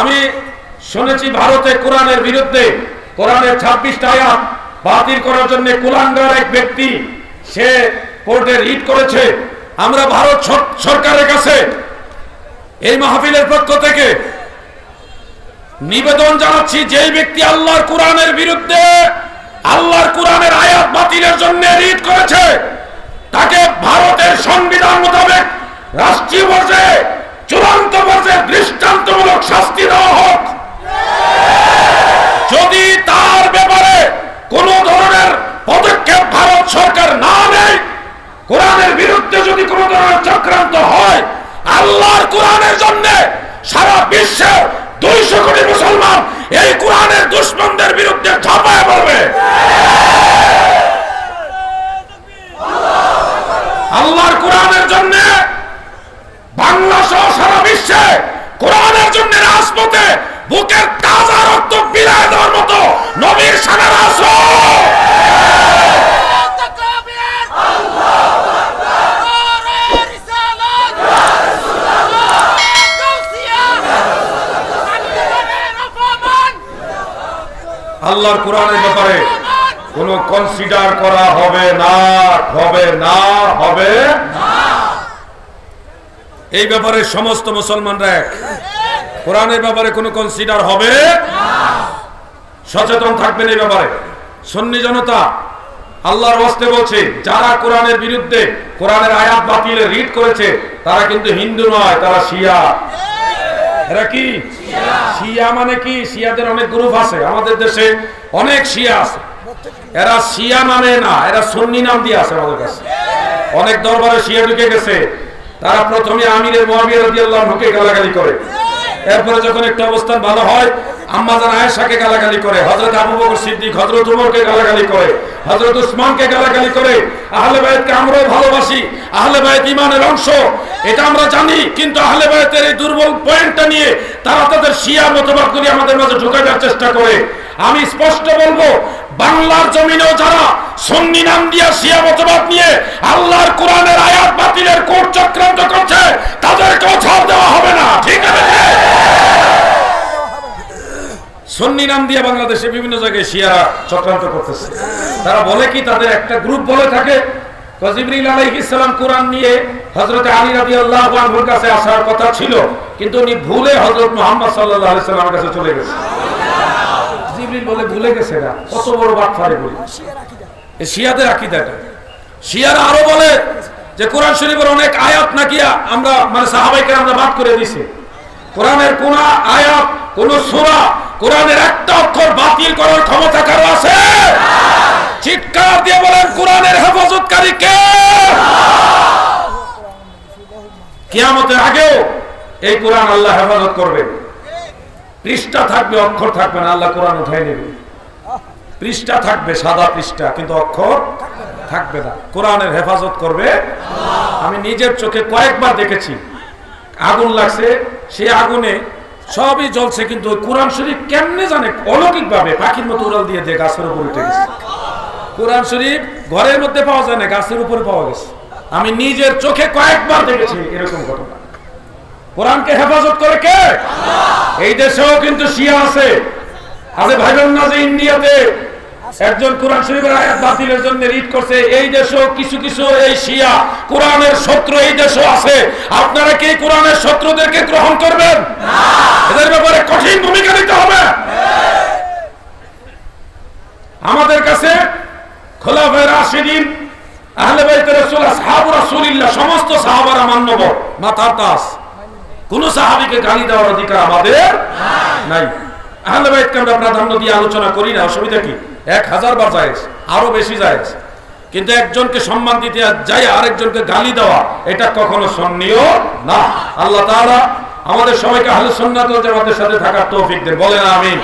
আমি শুনেছি ভারতে কোরআনের বিরুদ্ধে কোরআনের ছাব্বিশটা আয়াত বাতিল করার জন্য কুলাঙ্গার এক ব্যক্তি, সে কোর্টে রিট করেছে। আমরা ভারত সরকারের কাছে এই মাহফিলের পক্ষ থেকে নিবেদন জানাচ্ছি যে ব্যক্তি আল্লাহর কোরআনের বিরুদ্ধে আল্লাহর কোরআনের আয়াত বাতিলের জন্য রিট করেছে, তাকে ভারতের সংবিধান মোতাবেক রাষ্ট্রীয় পর্যায়ে চূড়ান্ত পর্যায়ে দৃষ্টান্তমূলক শাস্তি দেওয়া হোক। যদি তার ব্যাপারে কোন ধরনের পদক্ষেপ ভারত সরকার না নেয়, কোরআনের বিরুদ্ধে যদি কোন ধরনের চক্রান্ত হয়, আল্লাহর কোরআনের জন্য সারা বিশ্বের দুইশো কোটি মুসলমান এই কোরআনের দুশ্মনদের বিরুদ্ধে ঝাঁপায় পড়বে আল্লাহর কোরআনের জন্য বাংলা সহ সারা বিশ্বে কোরআনের জন্য রাজপথে বুকের তাজা রক্ত বিলায় দেওয়ার মতো নবীর সামনে আসো আল্লাহর কোরআনের ব্যাপারে কোনো কনসিডার করা হবে না হবে না হবে না। এই ব্যাপারে সমস্ত মুসলমানরা এক। কোরআনের ব্যাপারে কোনো কনসিডার হবে? সচেতন থাকবেন এই ব্যাপারে। সন্নি জনতা, আল্লাহর ওয়াস্তে বলছে, যারা কোরআনের বিরুদ্ধে কোরআনের আয়াত বাতিলে রিড করেছে, তারা কিন্তু হিন্দু নয়, তারা শিয়া। এরা কি? শিয়া মানে কি? শিয়াদের অনেক গ্রুপ আছে, আমাদের দেশে অনেক শিয়া আছে। এরা শিয়া মানে না, এরা সুন্নি নাম দিয়ে আছে আমাদের কাছে। অনেক দরবারে শিয়া ঢুকে গেছে। তারা প্রথমে আমিরের মহাবীর রাদিয়াল্লাহু গালাগালি করে। এরপরে যখন একটা অবস্থান ভালো হয়, আম্মা জান আয়েশাকে গালাগালি করে, হযরত আবু বকর সিদ্দিক, হযরত গালাগালি করে, হযরত উসমানকে গালাগালি করে, আহলে বায়াতকে আমরাও ভালোবাসি, আহলে বায়াত ইমানের অংশ। এটা আমরা জানি, কিন্তু আহলে বায়াতের এই দুর্বল পয়েন্টটা নিয়ে তারা তাদের শিয়া মতবাদ করে আমাদের মাঝে ঢুকাবার চেষ্টা করে। আমি স্পষ্ট বলব বাংলার জমিনেও যারা সন্নি নাম দিয়া শিয়া মতবাদ নিয়ে আল্লাহর কোরআনের আয়াত বাতিলের কোট চক্রান্ত করছে, তাদেরকেও ছাড় দেওয়া হবে না। ঠিক আছে? সন্নি নাম দিয়ে বাংলাদেশে বিভিন্ন জায়গায় শিয়ারা চক্রান্ত করতেছে। তারা বলে কি, তাদের একটা গ্রুপ বলে থাকে জিবরিল আলাইহিস সালাম কোরআন নিয়ে হযরত আলী রাদিয়াল্লাহু আনহুর কাছে আসার কথা ছিল, কিন্তু উনি ভুলে হযরত মুহাম্মদ সাল্লাল্লাহু আলাইহি কাছে চলে গেছে। জিবরিল বলে ভুলে গেছে না কত বড় শিয়াদের আকীদাটা শিয়ারা আরও বলে যে কোরআন শরীফের অনেক আয়াত নাকি আমরা মানে সাহাবাইকে আমরা বাদ করে দিছি। কোরআনের কোন আয়াত, কোন সূরা, কোরআনের একটা অক্ষর বাতিল করার ক্ষমতা কারও আছে? চিৎকার দিয়ে বলেন, কোরআনের হেফাজতকারী কে? কিয়ামতের আগেও এই কোরআন আল্লাহ হেফাজত করবে। পৃষ্ঠা থাকবে, অক্ষর থাকবে না, আল্লাহ কোরআন উঠাই নেবে। পৃষ্ঠা থাকবে, সাদা পৃষ্ঠা, কিন্তু অক্ষর থাকবে না। কোরআনের হেফাজত করবে আমি নিজের চোখে কয়েকবার দেখেছি। আগুন লাগছে সেই আগুনে সবই জ্বলছে, কিন্তু কোরআন শরীফ কেমনে জানে? অলৌকিক ভাবে পাখির মতো উড়াল দিয়ে দিয়ে গাছের উপর উঠে গেছে। কোরআন শরীফ ঘরের মধ্যে পাওয়া যায় না, গাছের উপরে পাওয়া গেছে। আমি নিজের চোখে কয়েকবার দেখেছি এরকম ঘটনা। কোরআনকে হেফাজত করে কে? এই দেশেও কিন্তু শিয়া আছে। আরে ভাইবেন না যে ইন্ডিয়াতে একজন কোরআন শরীফের আয়াত বাতিলের জন্য রিড করছে। এই দেশেও কিছু কিছু এই শিয়া কোরআনের শত্রু এই দেশেও আছে। আপনারা কি কোরআনের শত্রুদেরকে গ্রহণ করবেন? এদের ব্যাপারে কঠিন ভূমিকা নিতে হবে। আমাদের কাছে খোলাফে রাশিদিন আহলে বাইতের রাসূল আসহাবুর রাসূলিল্লাহ সমস্ত সাহাবারা মান্যব মাথার তাস। কোন সাহাবিকে গালি দেওয়ার অধিকার আমাদের নাই। আমরা প্রাধান্য দিয়ে আলোচনা করি না, অসুবিধা কি? এক হাজার বার যায় আরও বেশি যায় কিন্তু একজনকে সম্মান দিতে যাই আরেকজনকে গালি দেওয়া, এটা কখনো সন্নিয় না। আল্লাহ তাআলা আমাদের সবাইকে আহলে সাথে থাকার তৌফিক দেন। বলেন আমিন।